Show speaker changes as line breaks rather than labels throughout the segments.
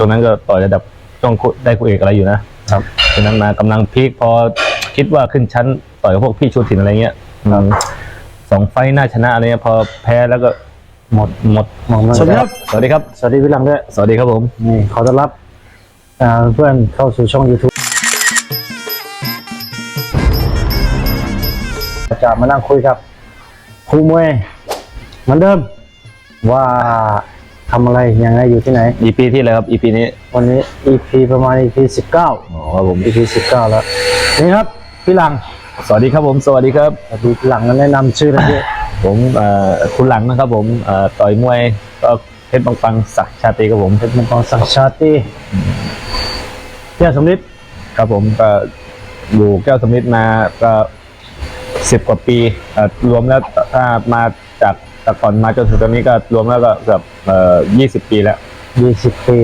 ช่วงนั้นก็ต่อยระดับช่วงคู่ได้คู่เอกอะไรอยู่นะครับช่วงนั้นมากำลังพีคพอคิดว่าขึ้นชั้นต่อยกับพวกพี่ชูถิ่นอะไรเงี้ยอืมสองไฟต์น่าชนะอะไรเงี้ยพอแพ้แล้วก็หมดหมด
หมดหมด
สวัสดีครับ สวัสดีครับ
สวัสดีพี่หลังด้วย
สวัสดีครับผม
นี่ขอต้อนรับอ่าเพื่อนเข้าสู่ช่อง YouTube จะมานั่งคุยกับครูมวยเหมือนเดิมว่า ทำอะไรยังไงอยู่ที่ไหน
อีพีที่อะไรครับอีพีนี้
วันนี้ EP ประมาณ EP 19
อ๋อครับผม
EP 19แล้วนี่ครับพี่หลัง
สวัสดีครับผมสวัสดีครับ
สวัสดีพี่หลังแนะนำชื่อหนะพี่
ผมเอ่อคุณหลังนะครับผมเอ่อต่อยมวยก็เพชรบางปังศักดิ์ชาตรีครับผม
เป็นมังกรสังชาติเที่ยสมฤทธิ์
ครับผมก็อยู่แก้วสมิธมาก็สิบกว่าปีเอ่อรวมแล้วถ้ามาจาก แต่ก่อนมาจนถึงตอนนี้ก็รวมแล้วก็เกือบเอ่อยี่สิบปีแล้ว
20ปี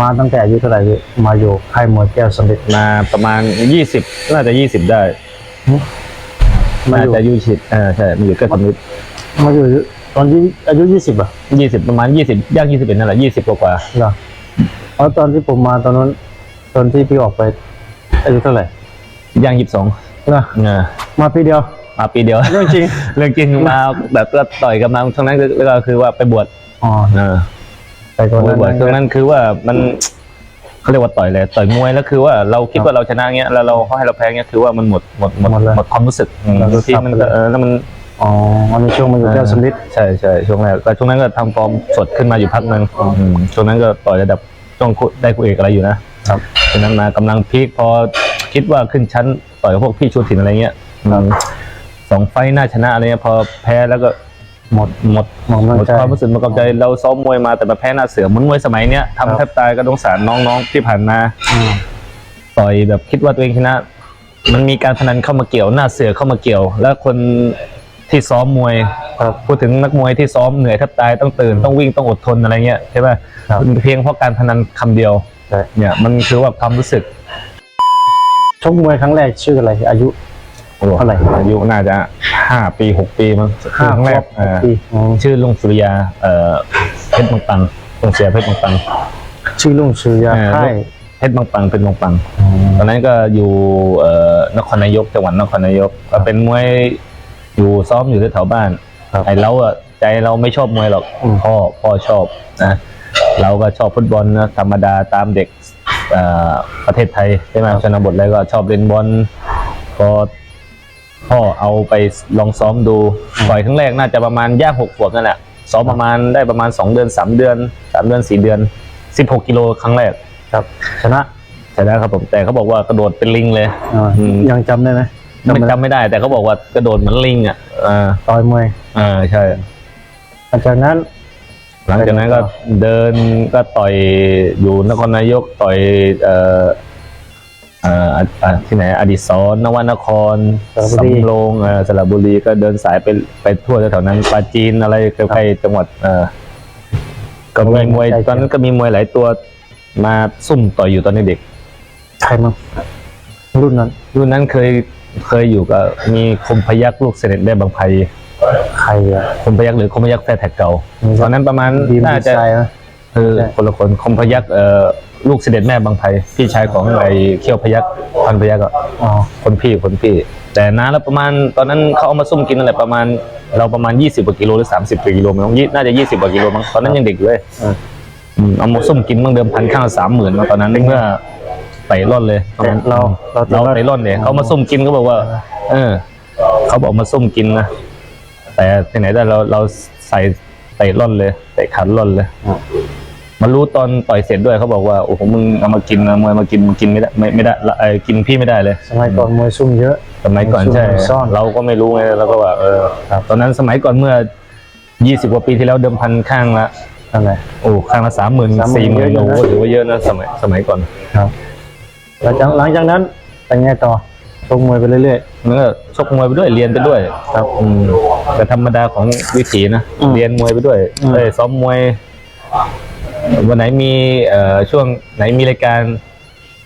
มาตั้งแต่อายุเท่าไหร่พี่มาอยู่ค่ายมวยแก้วสมฤทธิ์
มาประมาณยี่สิบน่าจะยี่สิบได้
มา
น่า
อยู่
จะยี่สิบเออใช่มาอยู่แก้วสมิธ
มาอยู่ตอนที่อายุยี่สิบอะ
ยี่สิบประมาณยี่สิบย่างยี่สิบเอ็ดนั่นแหละยี่สิบกว่า
เหรอเพราะตอนที่ผมมาตอนนั้น ตอนที่พี่ออกไปอายุเท่าไหร่
ๆย่างยี่สิบสอง
เหรอ
เออ
มาปีเดียว
มาปีเดียว
เรื่องจริง
เรื่องจริงมาแบบก็ต่อยกันมาช่วงนั้นก็ก็คือว่าไปบวช
อ๋อ
เออ
ไปก่อน
ไป
นั้น
บวชช่วงนั้นคือว่ามันเขาเรียกว่าต่อยเลยต่อยมวยแล้วคือว่าเราคิดว่าเราชนะเงี้ยแล้วเราเขาให้เราแพ้เงี้ยคือว่ามันหมดหมดหมดหมดความรู้สึกอืมบางทีมันก็เออแล้วมัน
อ๋อมันในช่วงมาอยู่แก้วสมฤทธิ์
ใช่ใช่ช่วงแรกแต่ช่วงนั้นก็ทำฟอร์มสดขึ้นมาอยู่พักหนึงอืมช่วงนั้นก็ต่อยระดับช่วงคู่ได้คู่เอกอะไรอยู่นะครับช่วงนั้นมากำลังพีคพอคิดว่าขึ้นชั้นต่อยกับพวกพี่ชูถิ่นอะไรเงี้ยอืม สองไฟต์น่าชนะอะไรเงี้ยพอแพ้แล้วก็หมดหมด
มอง
ห
มั่
ม
น
ด
ใจ
ความรู้สึกหมดกำลังใจเราซ้อมมวยมาแต่มาแพ้หน้าเสือเหมือนมวยสมัยเนี้ย
ครับ
ทำแทบตายก็ต้องสารน้องๆที่ผ่านมา
อืม
ต่อยแบบคิดว่าตัวเองชนะ มันมีการพนันเข้ามาเกี่ยวหน้าเสือเข้ามาเกี่ยว แล้วคนที่ซ้อมมวย
ครับ
พูดถึงนักมวยที่ซ้อมเหนื่อยแทบตายต้องตื่นต้องวิ่งต้องอดทนอะไรเงี้ยใช่ป่ะ
ครับ
เพียงเพราะการพนันคำเดียว
ใช่
เนี่ยมันคือว่าความรู้สึก
ชกมวยครั้งแรกชื่ออะไรอายุ เท่าไหร่
อายุน่าจะห้าปีหกปีมั้ง
ห้า
ครั้งแรก
ห
เอ่อ
ปีอ๋อ
ชื่อลุงสุริยาเอ่อเพชรบางปังลุงเสียเพชรบางปัง
ชื่อลุงสุริยา
เออ
ค่าย
เพชรบางปังเป็นบางปัง
อ๋อ
ตอนนั้นก็อยู่เอ่อนครนายกจังหวัดนครนายกก็เป็นมวยอยู่ซ้อมอยู่ที่แถวบ้าน
ครับ
ไอเราอะใจเราไม่ชอบมวยหรอก
อืม
พ่อพ่อชอบนะเราก็ชอบฟุตบอลนะธรรมดาตามเด็กเอ่อประเทศไทยใช่ไหมชนบทแล้วก็ชอบเล่นบอลก็ พ่อเอาไปลองซ้อมดูต่อยครั้งแรกน่าจะประมาณย่างหกขวบนั่นแหละซ้อมประมาณได้ประมาณสองเดือนสามเดือนสามเดือนสี่เดือนสิบหกกิโลครั้งแรก
ครับ ชนะ
ใช่แล้วครับผมแต่เขาบอกว่ากระโดดเป็นลิงเลย
อ่า
อืม
ยังจำได้ไหม
ไม่จำไม่ได้ แต่เขาบอกว่ากระโดดเหมือนลิงอะอ่า
ต่อยมวย
อ่าใช่
หลังจากนั้น
หลังจากนั้นก็เดินก็ต่อยอยู่นครนายกต่อยเอ่อ เอ่ออะอะที่ไหนอดิศรนวนคร
สระบุรี
สำโรงเอ่อสระบุรีก็เดินสายไปไปทั่วแถวๆนั้นปราจีนอะไรใกล้ๆจังหวัดเอ่อก็มีมวยตอนนั้นก็มีมวยหลายตัวมาซุ่มต่อยอยู่ตอนเด็ก
ใครมั้งรุ่นนั้น
รุ่นนั้นเคยเคยอยู่กับมีคมพยักลูกเสด็จได้บางไพ
ใครอะ
คมพยักหรือคมพยักแฟร์แท็กเก่า
อืม
ตอนนั้นประมาณ
ดีม
น่า
ดี
จะ
ไซน์นะ
คือ
ใช่
คนละคนคมพยักเอ่อ ลูกเสด็จแม่บางไพพี่ชายของไอ้เขี้ยวพยักพันพยักอะ
อ๋อ
คนพี่คนพี่ แต่นานแล้วประมาณตอนนั้นเขาเอามาซุ่มกินนั่นแหละประมาณ เราประมาณ 20กว่ากิโลหรือ 30กว่ากิโลมั้งยี่น่าจะ20กว่ากิโลมั้งตอนนั้นยังเด็กอยู่เลย
อืม
อืมเอามาซุ่มกินบ้างเดิมพันข้างละสามหมื่นตอนนั้นเมื่อไต่ร่อนเลย
แต่เราเรา
เราไต่ร่อนเนี่ยเขามาซุ่มกินก็บอกว่า เออเขาบอกมาซุ่มกินนะแต่ที่ไหนได้เราเราใส่ไต่ร่อนเลยไต่ขันร่อนเลย
อ๋อ
มารู้ตอนต่อยเสร็จด้วยเขาบอกว่าโอ้โหมึงเอามากินนะมวยมากินมึงกินไม่ได้ไม่ไม่ได้ละเออกินพี่ไม่ได้เลย
สมัยก่อนมวยซุ่มเยอะ
สมัยก่อนใช่
ซ่อน
เราก็ไม่รู้ไงเราก็ว่าเออ
ครับ
ตอนนั้นสมัยก่อนเมื่อยี่สิบกว่าปีที่แล้วเดิมพันข้างละ
นั่นแหละ
โอ้ข้างละสามหมื่น
30,000
สี่หมื่น
เยอะ
โอ้
อยู่นะ
โหถือว่าเยอะนะสมัยสมัยก่อน
ครับหลังจากหลังจากนั้นเป็นไงต่อชกมวยไปเรื่อย
มันก็ชกมวยไปด้วยเรียนไปด้วยครับอืมแต่ธรรมดาของวิถีนะ
อืม
เรียนมวยไปด้วย
อืม
เอ้ยซ้อมมวย วันไหนมีเอ่อช่วงไหนมีรายการ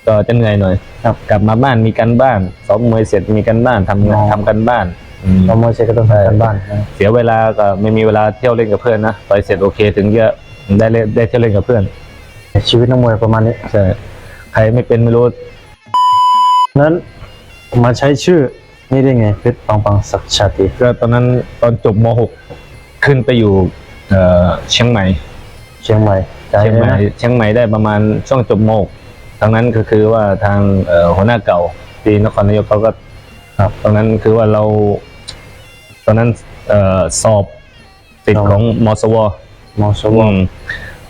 ก็จะเหนื่อยหน่อย
ครับ
กลับมาบ้านมีกันบ้านซ้อมมวยเสร็จมีกันบ้านทำงาน
อ๋อ
ทำกันบ้านอืม
ๆเรามวยเสร็จก็ต้องทำกันบ้านนะ
เสียเวลาก็ไม่มีเวลาเที่ยวเล่นกับเพื่อนนะต่อยเสร็จโอเคถึงจะได้เล่นได้เที่ยวเล่นกับเพื่อน
ชีวิตนักมวยประมาณนี้
ใช่ใครไม่เป็นไม่รู้
นั้นมาใช้ชื่อนี่ได้ไงเพชรปังปังศักดิ์ชาติ
ก็ตอนนั้นตอนจบม .6 ขึ้นไปอยู่เอ่อเชียงใหม่
เชียงใหม่ใจ
เชียง
เลย
ใหม่
นะ
เชียงใหม่ได้ประมาณช่วงจบม .6 ทางนั้นก็คือว่าทางเอ่อหัวหน้าเก่าที่นครนายกเขาก็ครับตรงนั้นคือว่าเรา ตอนนั้นเอ่อสอบติดของมสว
มอสว
อืม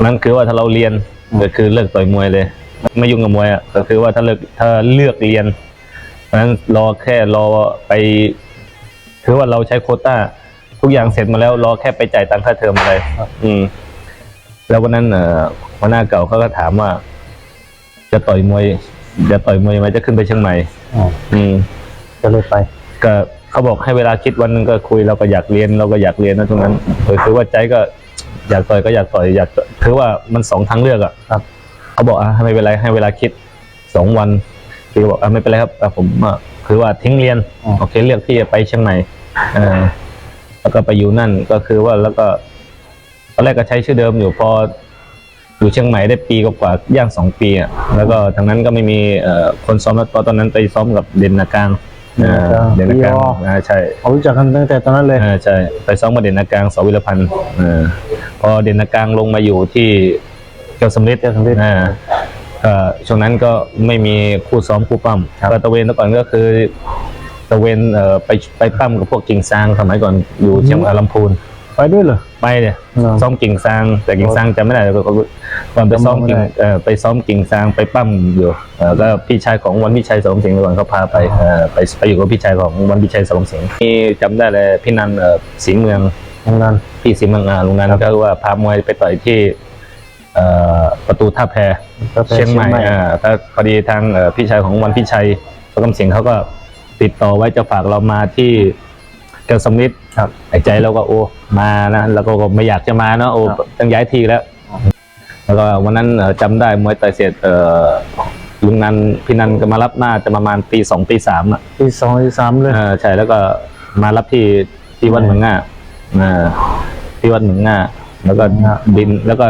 นั้นคือว่าถ้าเราเรียนก็คือเลิกต่อยมวยเลย ไม่ยุ่งกับมวยอะก็คือว่าถ้าเลิกถ้าเลือกเรียนเพราะฉะนั้นรอแค่รอไป คือว่าเราใช้โควต้า ทุกอย่างเสร็จมาแล้ว รอแค่ไปจ่ายตังค่าเทอมอะไรอืม แล้ววันนั้นเอ่อหัวหน้าเก่าเขาก็ถามว่า จะต่อยมวย จะต่อยมวยไหมจะขึ้นไปเชียงใหม่
อ๋อ
อืม
ก็เลยไป
ก็เขาบอกให้เวลาคิดวันหนึงก็คุยเราก็อยากเรียนเราก็อยากเรียนนะตรงนั้นเออคือว่าใจก็อยากต่อยก็อยากต่อยอยากคือว่ามันสองทางเลือกอะ
ครับ
เขาบอกอะไม่เป็นไรให้เวลาคิดสองวันพี่ก็บอกอะไม่เป็นไรครับอะผมอะคือว่าทิ้งเรียนโอเคเลือกที่จะไปเชียงใหม่เออแล้วก็ไปอยู่นั่นก็คือว่าแล้วก็ ตอนแรกก็ใช้ชื่อเดิมอยู่พออยู่เชียงใหม่ได้ปีกว่าๆย่างสองปีอะแล้วก็ทางนั้นก็ไม่มีเอ่อคนซ้อมแล้วตอนนั้นไปซ้อมกับเด่นนาการอ่าเด่นนาการอ่าใช่
เขารู้จักกันตั้งแต่ตอนนั้นเลย
อ่าใช่ไปซ้อมมาเด่นนากลางสวิรพันธ์เออพอเด่นนากลางลงมาอยู่ที่เกียวสำลิด
เกียวสำริด
อ่าก็ช่วงนั้นก็ไม่มีคู่ซ้อมคู่ปั้ม
ครับ
ก็ตะเวนแต่ก่อนก็คือตะเวนเอ่อไปไปปั้มกับพวกกิ่งซางสมัยก่อนอยู่เชียงรายลำพูน
ไปด้วยเหรอ
ไปเนี่ย
เหรอ
ซ้อมกิ่งซาง แต่กิ่งซางจำไม่ได้ก็ก่อนไปซ้อมกิ่ง
จำไม่ได้
เอ่อไปซ้อมกิ่งซางไปปั้มอยู่เอ่อก็พี่ชายของวันพิชัยสมสิงห์ก่อนเขาพาไปเอ่อไปไปอยู่กับพี่ชายของวันพิชัยสมสิงห์นี่จำได้เลยพี่นันเอ่อสิงห์เมือง
ทำงาน
พี่สิงห์เมืองอ่าลุงนันก็ว่าพามวยไปต่อยที่เอ่อประตูท่าแพ
ก็ไป
เชียงใหม่ อ่าก็พอดีทางเอ่อพี่ชายของวันพี่ชัยสมสิงห์เขาก็ติดต่อไว้จะฝากเรามาที่เกลสมิธ
ครับ
ไอ้ใจเราก็โอ้มานะแล้วก็ไม่อยากจะมาเนาะโอ้
ครับ
ต้องย้ายทีแล้ว แล้วก็วันนั้นเอ่อจำได้มวยต่อยเสร็จเอ่อลุงนันพี่นันก็มารับหน้าจะประมาณตีสองตีสามอะ
ที่สองที่สามเลย
เออใช่แล้วก็มารับที่ที่วัดเหมืองง่าอ่าที่วัดเหมืองง่าแล้วก็
ครับ
บินแล้วก็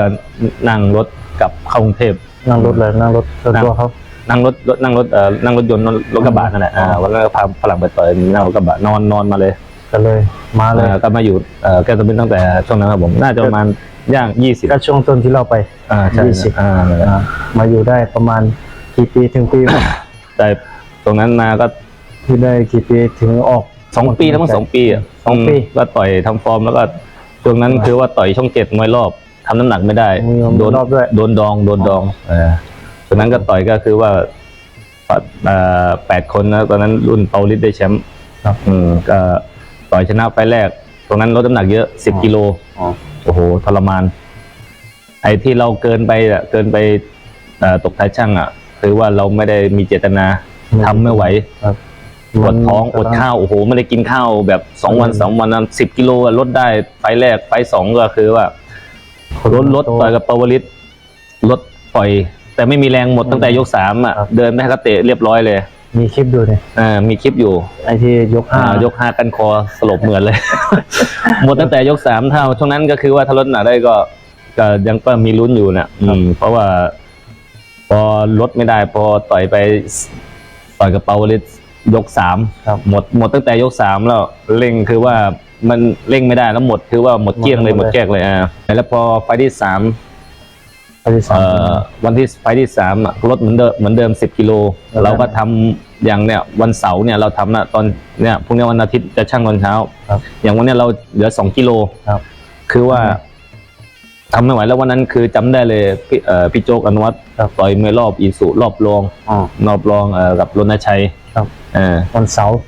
นั่งรถกลับเข้ากรุงเทพ
นั่งรถเลยนั่งรถส่วนตัวเขา
นั่งรถรถนั่งรถเอ่อนั่งรถยนต์รถกระบะนั่นแหละอ่าวันนั้นก็พาฝรั่งไปต่อยนั่งรถกระบะนอนนอนมาเลย
ก็เลยมาเลย
เอ่อก็มาอยู่เอ่อแกจะเป็นตั้งแต่ช่วงนั้นครับผมน่าจะประมาณย่างยี่สิบ
ก็ช่วงต้นที่เราไป
อ่าใช่
ยี่สิบ
อ่านั่นแหละ
อ่ามาอยู่ได้ประมาณกี่ปีถึงปี
แต่ตรงนั้นมาก็
ที่ได้กี่ปีถึงออก
สองปีแล้วมั้งสองปีอะ
สองปี
มก็ต่อยทำฟอร์มแล้วก็ช่วงนั้นคือว่าต่อยช่องเจ็ดมวยรอบทำน้ำหนักไม่ได้
มีมวย
โดน
รอบด้วย
โดนดองโดนดองเออตอนนั้นก็ต่อยก็คือว่าเอ่อแปดคนนะตอนนั้นรุ่นเปาลิสได้แชมป์
ครับ
อืมก็ ต่อยชนะไฟล์แรก ตรงนั้นลดน้ำหนักเยอะสิบ
อ๋อ
กิโล
อ๋อ
โอ้โหทรมาน ไอ้ที่เราเกินไปอะเกินไปเอ่อตกท้ายช่างอะ คือว่าเราไม่ได้มีเจตนาทำไม่ไหว
ครับ
ปวดท้องอดข้าวโอ้โหไม่ได้กินข้าวแบบสองวัน
อืม
สองวันนั้นสิบกิโลอะลดได้ไฟล์แรกไฟล์สองก็คือว่าลดลดต่อยกับปาวลิตลดปล่อย แต่ไม่มีแรงหมดตั้งแต่ยกสามอะ
ครับ
เดินไปให้เขาเตะเรียบร้อยเลย
มีคลิปดูเนี่ย
อ่ามีคลิปอยู่
ไอ้ที่ยกห้า
อ่ายกห้ากันคอสลบเหมือนเลย หมดตั้งแต่ยกสามเท่าช่วงนั้นก็คือว่าถ้าลดหนักได้ก็ก็ยังก็มีลุ้นอยู่นะอืมเพราะว่า พอลดไม่ได้ พอต่อยไปต่อยกับเปาวลิตยกสาม
ครับ
หมดหมดตั้งแต่ยกสามแล้วเร่งคือว่ามันเร่งไม่ได้แล้วหมดคือว่าหมดเกลี้ยงเลย
ห
ห
ม
ม
ด
ด
เลย
แก้กเลยอ่าแล้วพอไฟล์ที่สาม
ไปที่สาม
เอ่อวันที่ไฟล์ที่สามอะลดเหมือนเดิมเหมือนเดิมสิบกิโล
แล้ว
เราก็ทำอย่างเนี้ยวันเสาร์เนี่ยเราทำนะตอนเนี่ยพรุ่งนี้วันอาทิตย์จะช่างตอนเช้า
ครับ
อย่างวันเนี้ยเราเหลือสองกิโล
ครับ
คือว่าทำไม่ไหวแล้ววันนั้นคือจำได้เลยพี่เอ่อพี่โจ๊กอนุวัฒน์
ครับ
ต่อยมวยรอบอีสุรอบรอง
อ๋อ
รอบรองเอ่อกับรณชัย
ครับ
เออ
วันเสาร์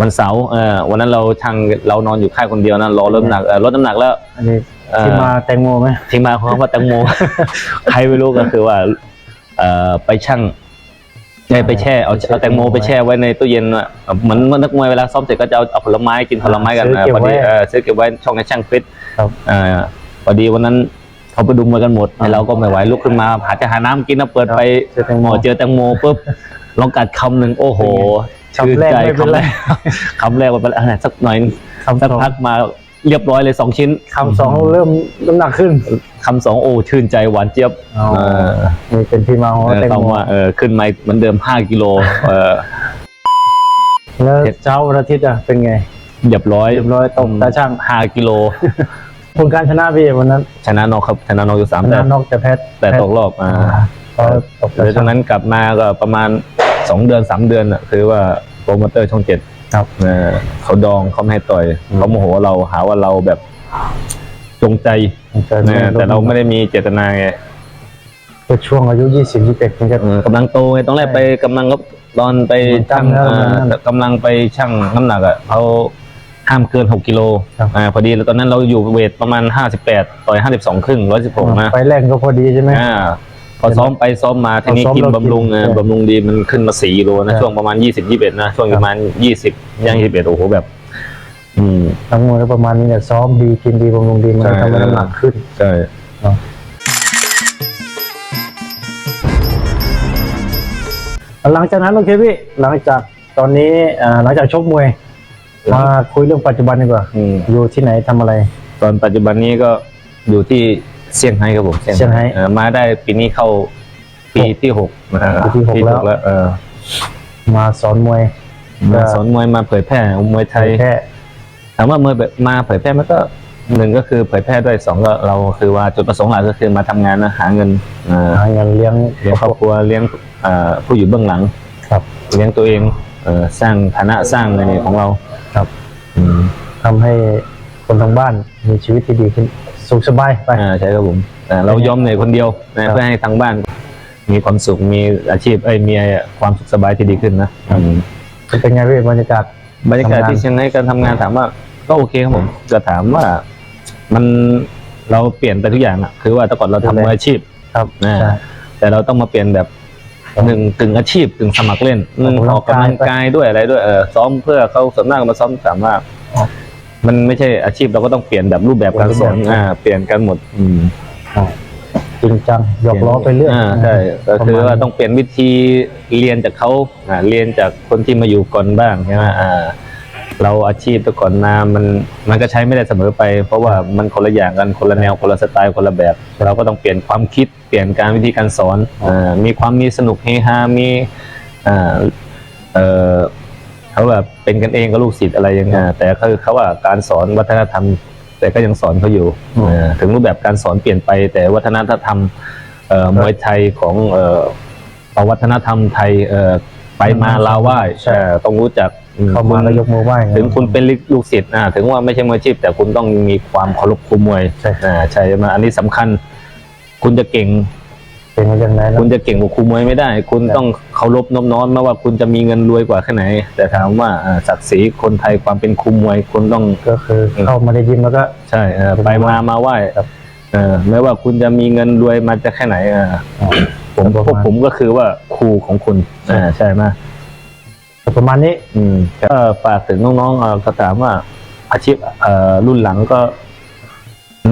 วันเสาร์เออวันนั้นเราช่างเรานอนอยู่ค่ายคนเดียวนะรอลดน้ำหนักเอ่อลดน้ำหนักแล้ว
อันนี้
เอ่อ
ที่มาแตงโมไหม
ที่มาของคำว่าแตงโม ใครไม่รู้ก็คือว่าเอ่อไปช่างได้ไปแช่เอาเอาแตงโมไปแช่ไว้ในตู้เย็นอะเหมือนเมื่อนักมวยเวลาซ้อมเสร็จก็จะเอาเอาผลไม้กินผลไม้กัน
ซื้อเก็บ
พอดี
ไว้
เออซื้อเก็บไว้ช่องในช่างฟิต
ครับ
เอ่อพอดีวันนั้นเขาไปดูมวยกันหมดไอ้เราก็ไม่ไหวลุกขึ้นมาหาจะหาน้ำกินนะเปิดไป
เจอแตงโม
โอ้เจอแตงโมปุ๊บลองกัดคำหนึ่งโอ้โห
คำแรกไม่เป็นไร
คำแรกคำแรกว่าเป็นอะไรสักหน่อย
คำ
สัก
สอง
พักมา เรียบร้อยเลยสองชิ้น
คำสองเริ่มน้ำหนักขึ้น
คำสองโอ้ชื่นใจหวานเจี๊ยบ
อ๋อ
เออ
นี่เป็นที่มาของ
เออ
แตง
ต้อง
โม
ว่าเออขึ้นมาเหมือนเดิม5กิโลเออ
แล้วเช้าวันอาทิตย์อะเป็นไง
เรียบร้อย
เรียบร้อยตกตาช่าง
5กิโล
ผลการชนะพี่วันนั้น
ชนะนอกครับชนะนอกอยู่สาม
ช
แต่
นะนอกแต่แพ้
แต่ตกรอบอ่า
ก็ตก
หลังจากนั้นกลับมาก็ประมาณ2เดือน3เดือนอะคือว่าโปรโมเตอร์ช่องเจ็ด
ครับ
เออเขาดองเขาไม่ให้ต่อย
อืม
เขาโมโหเราหาว่าเราแบบจงใจเออแต่เราไม่ได้มีเจตนาไง
ก็ช่วงอายุยี่สิบยี่สิบเอ็ดมันจะ
เออกำลังโตไงตอนแรกไปกำลังก็ตอนไปชั่ง
จำได้
เอ่อ
วันนั้น
กำลังไปชั่งน้ำหนักอะเขาห้ามเกิน6กิโล
ครับ
อ่าพอดีแล้วตอนนั้นเราอยู่เวทประมาณ58ต่อย52ครึ่ง116นะ
ไปแรงก็พอดีใช่ไหม
อ่า พอซ้อมไปซ้อมมาทีนี้
พอซ้อม
กิน
เรา
บำรุง
กิน
เออ
ใช่
บำรุงดีมันขึ้นมา4กิโลนะ
ใช่
ช่วงประมาณ20 21นะช่วงประมาณ20ย่าง21โอ้โหแบบ อืม
ทั้งมวยก็ประมาณนี้เนี่ยซ้อมดีกินดีบำรุงดีมัน
ใช่
ก็ทำให้น้ำหนักขึ้น
ใช่
หลังจากนั้นโอเคพี่หลังจากตอนนี้อ่าหลังจากชกมวยมาคุยเรื่องปัจจุบันดีกว่า
อืม
อยู่ที่ไหนทำอะไร
ตอนปัจจุบันนี้ก็อยู่ที่ เซี่ยงไฮ้ครับผม
เซี่ยงไฮ้
เออมาได้ปีนี้เข้าปีที่หกนะฮะ
ปีที่หกแล้ว
แล้วเออ
มาสอนมวย
มาสอนมวยมาเผยแพร่มวยไทย
แค่
ถามว่ามวยแบบมาเผยแพร่มันก็หนึ่งก็คือเผยแพร่ด้วยสองก็เราคือว่าจุดประสงค์หลักก็คือมาทำงานนะหาเงินเอ่อ
หาเงินเลี้ยง
เลี้ยงครอบครัวเลี้ยงเอ่อผู้อยู่เบื้องหลัง
ครับ
เลี้ยงตัวเองเอ่อสร้างฐานะสร้างอะไรของเรา
ครับ
อืม
ทำให้คนทางบ้านมีชีวิตที่ดีขึ้น สุขสบายไป
อ่าใช่ครับผมอ่าเรายอมเหนื่อยคนเดียว
ครั
นะ
บ
เพื่อให้ทางบ้าน มีความสุขมีอาชีพเอ้ยมีความสุขสบายที่ดีขึ้นนะอืม
เป็นไงพี่บรรยากาศ
บรรยากาศ
ทำงาน
ที่เชียงรายการทำงานถามว่า ก็โอเคครับผมจะถามว่ามันเราเปลี่ยนไปทุกอย่างอะคือว่าแต่ก่อนเราทำมืออาชีพ
ครับ
นะ
ใช่
แต่เราต้องมาเปลี่ยนแบบหนึ่งกึ่งอาชีพกึ่งสมัครเล่นหนึ่ง
อ
อ
อ
อกก
กำ
กำ
ลั
ลั
ง
ง
กาย
กายด้วยอะไรด้วยเออซ้อมเพื่อเขาส่วนมากมาซ้อมถามว่า
อ๋อ
มันไม่ใช่อาชีพเราก็ต้องเปลี่ยนแบบรูปแบบการสอน
รูปแบบ
อ่าเปลี่ยนกันหมด อืม
อ๋อจริงจังหยอกล้อไปเรื่อย
อ่าใช่ก็คือ
ประมณ
ว่าต้องเปลี่ยนวิธีเรียนจากเขาอ่าเรียนจากคนที่มาอยู่ก่อนบ้างใช่ไหมอ่าเราอาชีพแต่ก่อนมามันมันก็ใช้ไม่ได้เสมอไป เพราะว่ามันคนละอย่างกันคนละแนวคนละสไตล์คนละแบบ เราก็ต้องเปลี่ยนความคิดเปลี่ยนการวิธีการสอนอ่ามีความมีสนุกเฮฮามีอ่าเออ เขาแบบเป็นกันเองกับลูกศิษย์อะไรอย่างเงี้ยแต่คือเขาว่าการสอนวัฒนธรรม แต่ก็ยังสอนเขาอยู่
อืม
เออถึงรูปแบบการสอนเปลี่ยนไป แต่วัฒนธรรมเอ่อมวยไทยของเอ่อเอาวัฒนธรรมไทยเอ่อไปมาลาไหว้
ใช่
เอ่อต้องรู้จักอื
เข้ามาแล้วยกมือไหว้
ถึงคุณเป็นลูกศิษย์นะถึงว่าไม่ใช่มืออาชีพ แต่คุณต้องมีความเคารพครูมวย
ใช่
อ่าใช่ไหมอันนี้สำคัญ คุณจะเก่ง
เป็นมาจากไหนแล้ว
คุณจะเก่งกว่าครูมวยไม่ได้ คุณต้องเคารพน้อมน้อมไม่ว่าคุณจะมีเงินรวยกว่าแค่ไหน แต่ถามว่าอ่าศักดิ์ศรีคนไทยความเป็นครูมวยคุณต้อง
ก็คือเข้ามาได้ยิมแล้วก็
ใช่เออไปมามาไหว้
ครับ
เออไม่ว่าคุณจะมีเงินรวยมาจะแค่ไหนอ่าผม
ประ
พวก
มาณ
ผมก็คือว่าครูของคุณอ่าใช่ไหม
ประมาณนี้
อืมก็ฝากถึงน้องๆเอ่อก็ถามว่า อาชีพเอ่อรุ่นหลังก็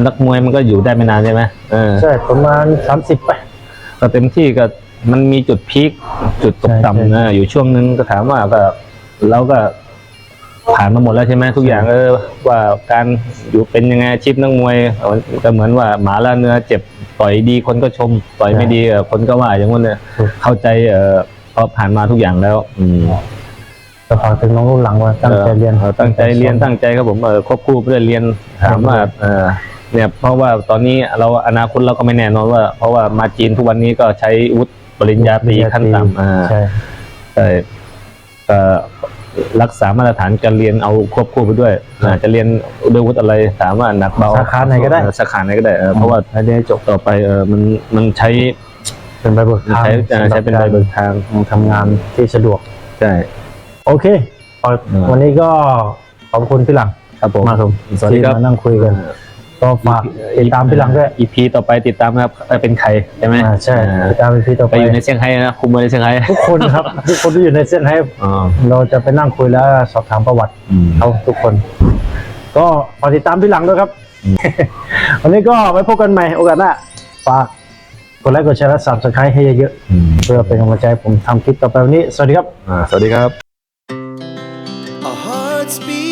นักมวยมันก็อยู่ได้ไม่นานใช่ไหมเออ
ใช่ประมาณสามสิบไป
ก็เต็มที่ก็มันมีจุดพีคจุดตก
ใช่ใช่
ต่ำนะอยู่ช่วงนึงก็ถามว่าก็เราก็ผ่านมาหมดแล้วใช่ไหมทุกอย่างเออว่าการอยู่เป็นยังไงอาชีพนักมวยเออก็เหมือนว่าหมาล่าเนื้อเจ็บต่อยดีคนก็ชมต่อยไม่ดีเออคนก็ว่าอย่างนั้นเนี่ยเข้าใจเออพอผ่านมาทุกอย่างแล้ว อืม
จะฝากถึงน้องรุ่นหลังว่าตั้งใจเรียน
ออตั้งใจเรียนตั้งใจครับผมเออควบคู่ไปด้วยเรียนถามว่าเออ เนี่ยเพราะว่าตอนนี้เราอนาคตเราก็ไม่แน่นอนว่า เพราะว่ามาจีนทุกวันนี้ก็ใช้วุฒิปริญญาตรีขั้นต่ำอ่า
ใช่
ใช่ก็รักษามาตรฐานการเรียนเอาควบคู่ไปด้วยอ่าจะเรียนด้วยวุฒิอะไรถามว่าหนักเบา
สาขาไหนก็ได้
เออสาขาไหนก็ได้เออเพราะว่า
ให้ได้จบ
ต่อไปเออมันมันใช้
เป็นใบเบิกทาง
ใช้เออใช้เป็นใบเบิกทาง
ทำงานที่สะดวก
ใช่
โอเคพอ
อืม
วันนี้ก็ขอบคุณพี่หลัง
ครับผม
มากครับ
สวัสดีครับ
ที่มานั่งคุยกัน ก็ฝากติดตามพี่หลังด้วย
อีพีต่อไปติดตามนะครับเออเป็นใครใช่ไหม
อ่าใช่
อ่า
ติดตามพี่ต่อ
ไป
ไป
อยู่ในเซี่ยงไฮ้นะคุมเมืองในเซี่ยงไฮ้
ทุกคนครับ ทุกคนที่อยู่ในเส้นให้
อ๋อ
เราจะไปนั่งคุยแล้วสอบถามประวัติ
อืม
เขาทุกคน ก็ฝากติดตามพี่หลังด้วยครับ วันนี้ก็ไว้พบกันใหม่โอกาสหน้าฝากกดไลค์กดแชร์และ subscribe ให้เยอะ
อืม
ๆเพื่อเป็นกำลังใจให้ผมทำคลิปต่อไปวันนี้ สวัสดีครับ
อ่าสวัสดีครับ
Our hearts beat